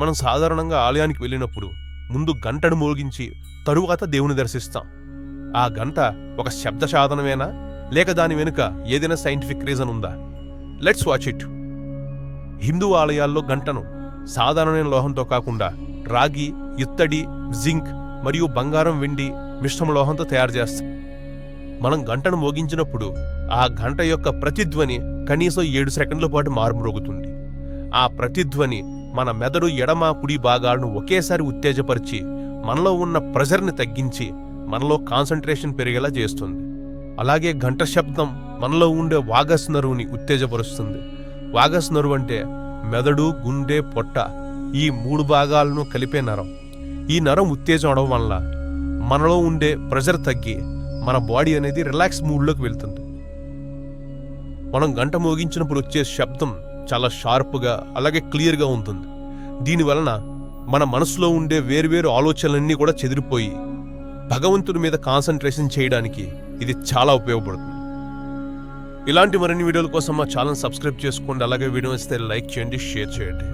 మనం సాధారణంగా ఆలయానికి వెళ్ళినప్పుడు ముందు గంటను మోగించి తరువాత దేవుని దర్శిస్తాం. ఆ గంట ఒక శబ్ద సాధనమేనా? లేక దాని వెనుక ఏదైనా సైంటిఫిక్ రీజన్ ఉందా? లెట్స్ వాచ్ ఇట్ హిందూ ఆలయాల్లో గంటను సాధారణమైన లోహంతో కాకుండా రాగి ఇత్తడి జింక్ మరియు బంగారం వెండి మిశ్రమ లోహంతో తయారు చేస్తాం. మనం గంటను మోగించినప్పుడు ఆ గంట యొక్క ప్రతిధ్వని కనీసం ఏడు సెకండ్ల పాటు మారుమ్రోగుతుంది. ఆ ప్రతిధ్వని మన మెదడు ఎడమ కుడి భాగాలను ఒకేసారి ఉత్తేజపరిచి మనలో ఉన్న ప్రెజర్ని తగ్గించి మనలో కాన్సన్ట్రేషన్ పెరిగేలా చేస్తుంది. అలాగే గంట శబ్దం మనలో ఉండే వాగస్ నరువుని ఉత్తేజపరుస్తుంది. వాగస్ నరువు అంటే మెదడు గుండె పొట్ట ఈ మూడు భాగాలను కలిపే నరం. ఈ నరం ఉత్తేజం అవడం వల్ల మనలో ఉండే ప్రెజర్ తగ్గి మన బాడీ అనేది రిలాక్స్ మూడ్లోకి వెళ్తుంది. మనం గంట మోగించినప్పుడు వచ్చే శబ్దం చాలా షార్ప్గా అలాగే క్లియర్గా ఉంటుంది. దీని వలన మన మనసులో ఉండే వేర్వేరు ఆలోచనలన్నీ కూడా చెదిరిపోయి భగవంతుడి మీద కాన్సన్ట్రేషన్ చేయడానికి ఇది చాలా ఉపయోగపడుతుంది. ఇలాంటి మరిన్ని వీడియోల కోసం మా ఛానల్ సబ్స్క్రైబ్ చేసుకోండి అలాగే వీడియో వస్తే లైక్ చేయండి షేర్ చేయండి.